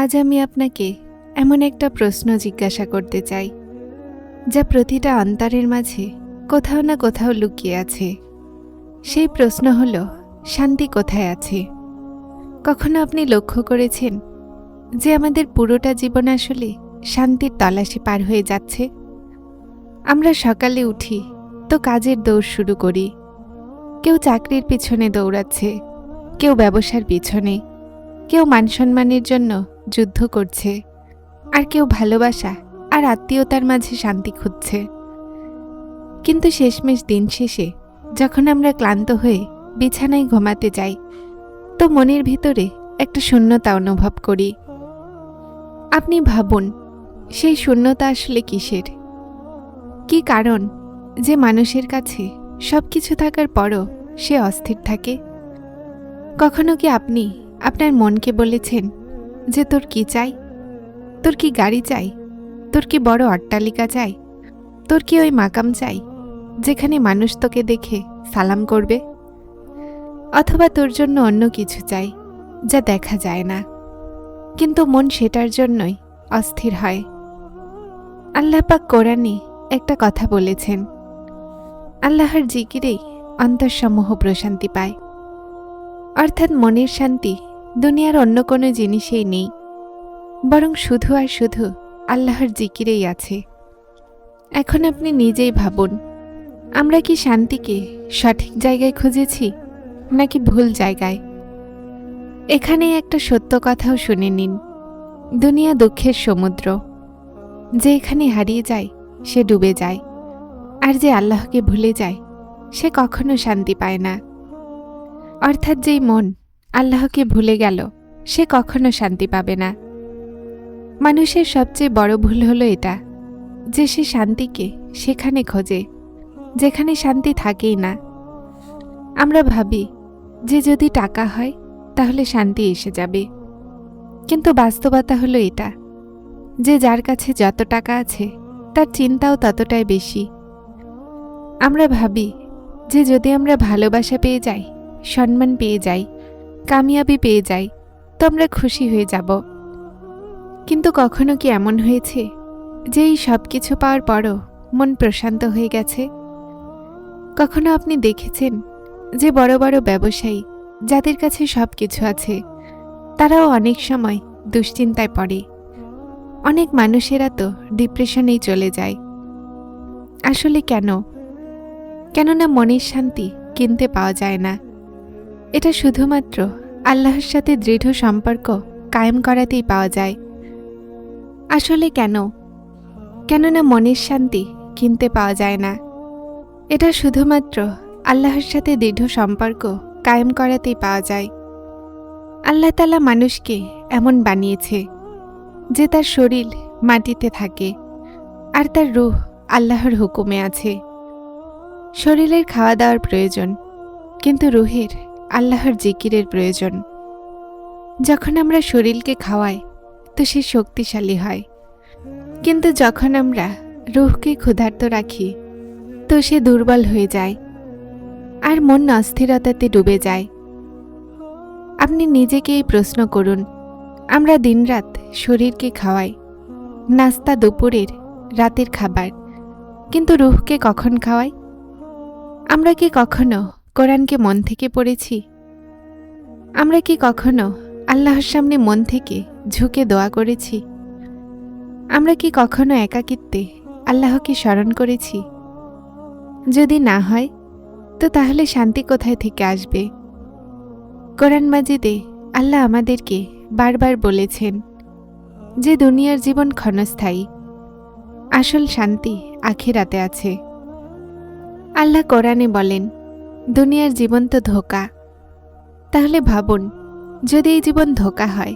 আজ আমি আপনাকে এমন একটা প্রশ্ন জিজ্ঞাসা করতে চাই, যা প্রতিটা অন্তরের মাঝে কোথাও না কোথাও লুকিয়ে আছে। সেই প্রশ্ন হল, শান্তি কোথায় আছে? কখনো আপনি লক্ষ্য করেছেন যে আমাদের পুরোটা জীবন আসলে শান্তির তলাশি পার হয়ে যাচ্ছে? আমরা সকালে উঠি তো কাজের দৌড় শুরু করি। কেউ চাকরির পিছনে দৌড়াচ্ছে, কেউ ব্যবসার পিছনে। কেউ মানসম্মানের জন্য যুদ্ধ করছে, আর কেউ ভালোবাসা আর আত্মীয়তার মাঝে শান্তি খুঁজছে। কিন্তু শেষমেশ দিন শেষে যখন আমরা ক্লান্ত হয়ে বিছানায় ঘুমাতে যাই, তো মনের ভিতরে একটা শূন্যতা অনুভব করি। আপনি ভাবুন, সেই শূন্যতা আসলে কিসের? কি কারণ যে মানুষের কাছে সব কিছু থাকার পরও সে অস্থির থাকে? কখনো কি আপনি আপনার মনকে বলেছেন যে তোর কি চাই? তোর কি গাড়ি চাই? তোর কি বড় অট্টালিকা চাই? তোর কি ওই মাকাম চাই, যেখানে মানুষ তোকে দেখে সালাম করবে? অথবা তোর জন্য অন্য কিছু চাই, যা দেখা যায় না। কিন্তু মন সেটার জন্যই অস্থির হয়। আল্লাপাক কোরআনে একটা কথা বলেছেন, আল্লাহর জিকিরেই অন্তঃসমূহ প্রশান্তি পায়। অর্থাৎ মনের শান্তি দুনিয়ার অন্য কোনো জিনিসেই নেই। বরং শুধু আর শুধু আল্লাহর জিকিরেই আছে। এখন আপনি নিজেই ভাবুন, আমরা কি শান্তিকে সঠিক জায়গায় খুঁজেছি, নাকি ভুল জায়গায়? এখানে একটা সত্য কথাও শুনে নিন। দুনিয়া দুঃখের সমুদ্র। যে এখানে হারিয়ে যায়, সে ডুবে যায়। আর যে আল্লাহকে ভুলে যায়, সে কখনো শান্তি পায় না। অর্থাৎ যেই মন আল্লাহকে ভুলে গেল, সে কখনো শান্তি পাবে না। মানুষের সবচেয়ে বড় ভুল হলো এটা, যে সে শান্তিকে সেখানে খোঁজে, যেখানে শান্তি থাকেই না। আমরা ভাবি, যে যদি টাকা হয়, তাহলে শান্তি এসে যাবে। কিন্তু বাস্তবতা হলো এটা, যে যার কাছে যত টাকা আছে, তার চিন্তাও ততটাই বেশি। আমরা ভাবি, যে যদি আমরা ভালোবাসা পেয়ে যাই, সম্মান পেয়ে যাই কামিয়াবি পেয়ে যাই তো আমরা খুশি হয়ে যাব। কিন্তু কখনো কি এমন হয়েছে যে এই সব কিছু পাওয়ার পরও মন প্রশান্ত হয়ে গেছে? কখনো আপনি দেখেছেন যে বড় বড় ব্যবসায়ী যাদের কাছে সব কিছু আছে, তারাও অনেক সময় দুশ্চিন্তায় পড়ে। অনেক মানুষেরা তো ডিপ্রেশনেই চলে যায়। আসলে কেন? কেননা মনের শান্তি কিনতে পাওয়া যায় না। এটা শুধুমাত্র আল্লাহর সাথে দৃঢ় সম্পর্ক কায়েম করাতেই পাওয়া যায়। আসলে কেন? কেননা মনের শান্তি কিনতে পাওয়া যায় না। এটা শুধুমাত্র আল্লাহর সাথে দৃঢ় সম্পর্ক কায়েম করাতেই পাওয়া যায়। আল্লাহ তালা মানুষকে এমন বানিয়েছে যে তার শরীর মাটিতে থাকে আর তার রুহ আল্লাহর হুকুমে আছে। শরীরের খাওয়া দাওয়ার প্রয়োজন, কিন্তু রুহের আল্লাহর জিকিরের প্রয়োজন। যখন আমরা শরীরকে খাওয়াই, তো সে শক্তিশালী হয়। কিন্তু যখন আমরা রুহকে ক্ষুধার্ত রাখি, তো সে দুর্বল হয়ে যায় আর মন অস্থিরতাতে ডুবে যায়। আপনি নিজেকে এই প্রশ্ন করুন, আমরা দিনরাত শরীরকে খাওয়াই, নাস্তা দুপুরের রাতের খাবার, কিন্তু রুহকে কখন খাওয়াই? আমরা কি কখনো কোরআনকে মন থেকে পড়েছি। আমরা কি কখনো আল্লাহর সামনে মন থেকে ঝুঁকে দোয়া করেছি? আমরা কি কখনো একাকিত্বে আল্লাহকে স্মরণ করেছি? যদি না হয়, তো তাহলে শান্তি কোথায় থেকে আসবে? কোরআন মাজিদে আল্লাহ আমাদেরকে বারবার বলেছেন যে দুনিয়ার জীবন ক্ষণস্থায়ী, আসল শান্তি আখিরাতে আছে। আল্লাহ কোরআনে বলেন দুনিয়ার জীবন তো ধোকা। তাহলে ভাবুন, যদি এই জীবন ধোকা হয়,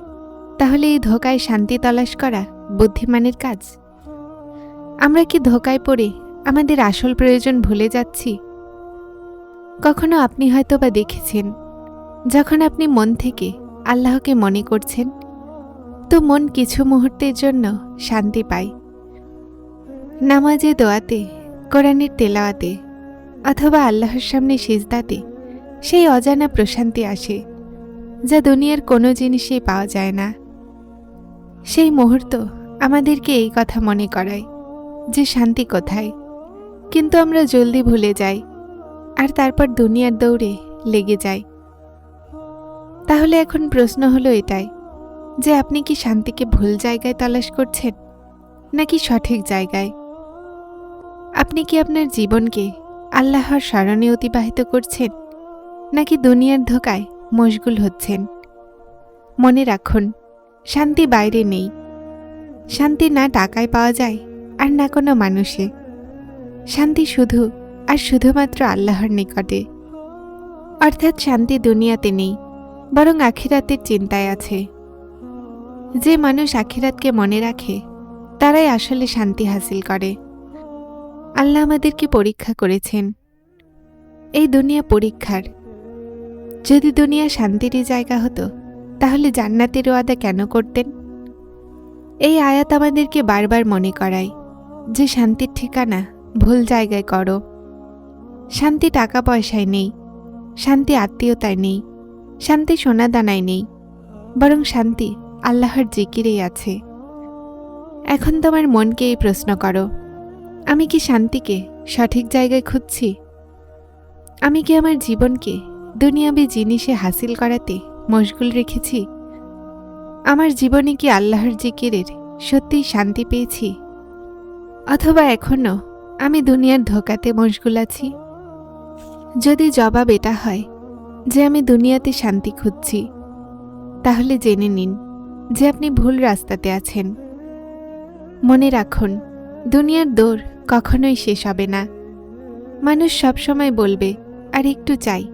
তাহলে এই ধোকায় শান্তি তলাশ করা বুদ্ধিমানের কাজ? আমরা কি ধোকায় পড়ে আমাদের আসল প্রয়োজন ভুলে যাচ্ছি? কখনো আপনি হয়তো বা দেখেছেন, যখন আপনি মন থেকে আল্লাহকে মনে করছেন, তো মন কিছু মুহূর্তের জন্য শান্তি পায়। নামাজে, দোয়াতে, কোরআনের তেলাওয়াতে অথবা আল্লাহর সামনে সিজদাতে, সেই অজানা প্রশান্তি আসে, যা দুনিয়ার কোনো জিনিসেই পাওয়া যায় না। সেই মুহূর্ত আমাদেরকে এই কথা মনে করায় যে শান্তি কোথায়। কিন্তু আমরা জলদি ভুলে যাই আর তারপর দুনিয়ার দৌড়ে লেগে যাই। তাহলে এখন প্রশ্ন হলো এটাই, যে আপনি কি শান্তিকে ভুল জায়গায় তালাশ করছেন নাকি সঠিক জায়গায়? আপনি কি আপনার জীবনকে আল্লাহর স্মরণে অতিবাহিত করছেন, নাকি দুনিয়ার ধোকায় মশগুল হচ্ছেন? মনে রাখুন, শান্তি বাইরে নেই। শান্তি না টাকায় পাওয়া যায়, আর না কোনো মানুষে। শান্তি শুধু আর শুধুমাত্র আল্লাহর নিকটে। অর্থাৎ শান্তি দুনিয়াতে নেই, বরং আখিরাতের চিন্তায় আছে। যে মানুষ আখিরাতকে মনে রাখে, তারাই আসলে শান্তি হাসিল করে। আল্লাহ আমাদেরকে পরীক্ষা করেছেন। এই দুনিয়া পরীক্ষার। যদি দুনিয়া শান্তিরই জায়গা হতো, তাহলে জান্নাতের ওয়াদা কেন করতেন? এই আয়াত আমাদেরকে বারবার মনে করায় যে শান্তির ঠিকানা ভুল জায়গায় করো। শান্তি টাকা পয়সায় নেই, শান্তি আত্মীয়তায় নেই, শান্তি সোনাদানায় নেই, বরং শান্তি আল্লাহর জিকিরেই আছে। এখন তোমার মনকে এই প্রশ্ন করো আমি কি শান্তিকে, সঠিক জায়গায় খুঁজছি? আমি কি আমার জীবনকে, দুনিয়াবি জিনিসে হাসিল করাতে মশগুল রেখেছি? আমার জীবনে কি আল্লাহর জিকিরের সত্যিই শান্তি পেয়েছি? অথবা এখনও আমি দুনিয়ার ধোকাতে মশগুল আছি? যদি জবাব এটা হয় যে আমি দুনিয়াতে শান্তি খুঁজছি, তাহলে জেনে নিন যে আপনি ভুল রাস্তাতে আছেন। মনে রাখুন দুনিয়ার দৌড় কখনোই শেষ হবে না। মানুষ সবসময় বলবে, আর একটু চাই,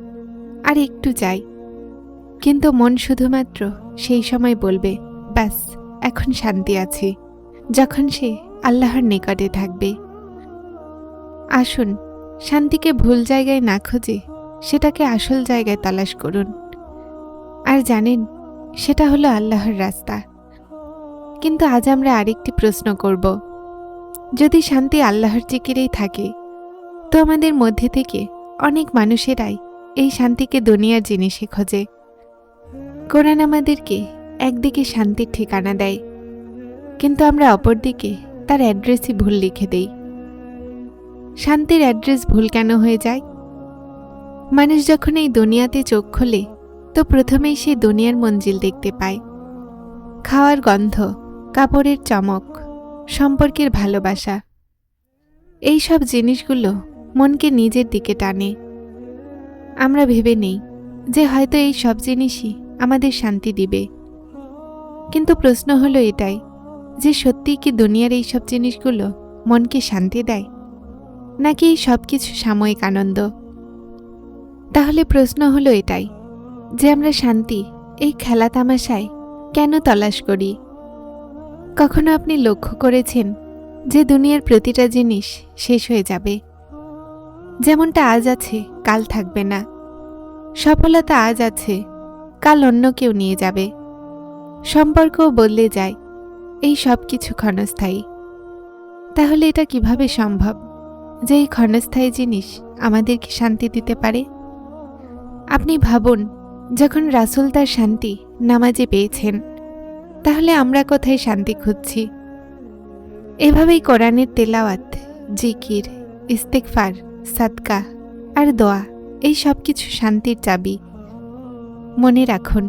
আর একটু চাই। কিন্তু মন শুধুমাত্র সেই সময় বলবে, ব্যাস, এখন শান্তি আছে। যখন সে আল্লাহর নিকটে থাকবে। আসুন, শান্তিকে ভুল জায়গায় না খুঁজে সেটাকে আসল জায়গায় তালাশ করুন। আর জানেন, সেটা হলো আল্লাহর রাস্তা। কিন্তু আজ আমরা আরেকটি প্রশ্ন করব। যদি শান্তি আল্লাহর জিকিরেই থাকে, তো আমাদের মধ্যে থেকে অনেক মানুষেরাই এই শান্তিকে দুনিয়ার জিনিসে খোঁজে। কোরআন আমাদেরকে একদিকে শান্তির ঠিকানা দেয়, কিন্তু আমরা অপরদিকে তার অ্যাড্রেসই ভুল লিখে দেই। শান্তির অ্যাড্রেস ভুল কেন হয়ে যায়? মানুষ যখন এই দুনিয়াতে চোখ খোলে, তো প্রথমেই সে দুনিয়ার মঞ্জিল দেখতে পায়। খাওয়ার গন্ধ, কাপড়ের চমক সম্পর্কের ভালোবাসা। এই সব জিনিসগুলো মনকে নিজের দিকে টানে। আমরা ভেবে নেই যে হয়তো এই সব জিনিসই আমাদের শান্তি দিবে। কিন্তু প্রশ্ন হলো এটাই, যে সত্যিই কি দুনিয়ার এই সব জিনিসগুলো মনকে শান্তি দেয়? নাকি এই সব কিছু সাময়িক আনন্দ? তাহলে প্রশ্ন হলো এটাই, যে আমরা শান্তি এই খেলা তামাশায় কেন তলাশ করি? কখনো আপনি লক্ষ্য করেছেন যে দুনিয়ার প্রতিটা জিনিস শেষ হয়ে যাবে? যেমনটা আজ আছে, কাল থাকবে না। সফলতা আজ আছে, কাল অন্য কেউ নিয়ে যাবে। সম্পর্কও বদলে যায়, এই সব কিছু ক্ষণস্থায়ী। তাহলে এটা কীভাবে সম্ভব যে এই ক্ষণস্থায়ী জিনিস আমাদেরকে শান্তি দিতে পারে? আপনি ভাবুন, যখন রাসুল তার শান্তি নামাজে পেয়েছেন তাহলে আমরা কোথায় শান্তি খুঁজছি? এভাবেই কোরআনের তেলাওয়াত, জিকির ইস্তেকফার সাদকা আর দোয়া, এই সব কিছু শান্তির চাবি। মনে রাখুন,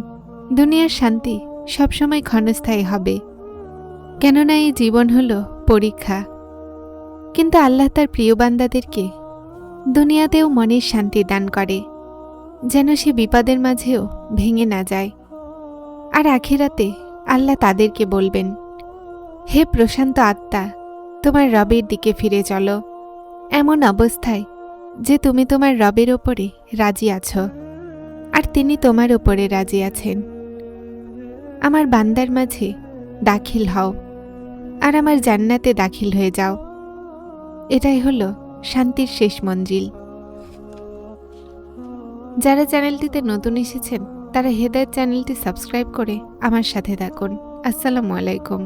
দুনিয়ার শান্তি সবসময় ক্ষণস্থায়ী হবে। কেননা এই জীবন হলো পরীক্ষা। কিন্তু আল্লাহ তার প্রিয় বান্দাদেরকে দুনিয়াতেও মনের শান্তি দান করে, যেন সে বিপদের মাঝেও ভেঙে না যায়। আর আখিরাতে আল্লাহ তাদেরকে বলবেন, হে প্রশান্ত আত্মা, তোমার রবের দিকে ফিরে চলো। এমন অবস্থায় যে তুমি তোমার রবের ওপরে রাজি আছো, আর তিনি তোমার ওপরে রাজি আছেন। আমার বান্দার মাঝে দাখিল হও, আর আমার জান্নাতে দাখিল হয়ে যাও। এটাই হলো শান্তির শেষ মঞ্জিল। যারা চ্যানেলটিতে নতুন এসেছেন তারা হেদায়ত চ্যানেলটি সাবস্ক্রাইব করে আমার সাথে থাকুন। আসসালামু আলাইকুম।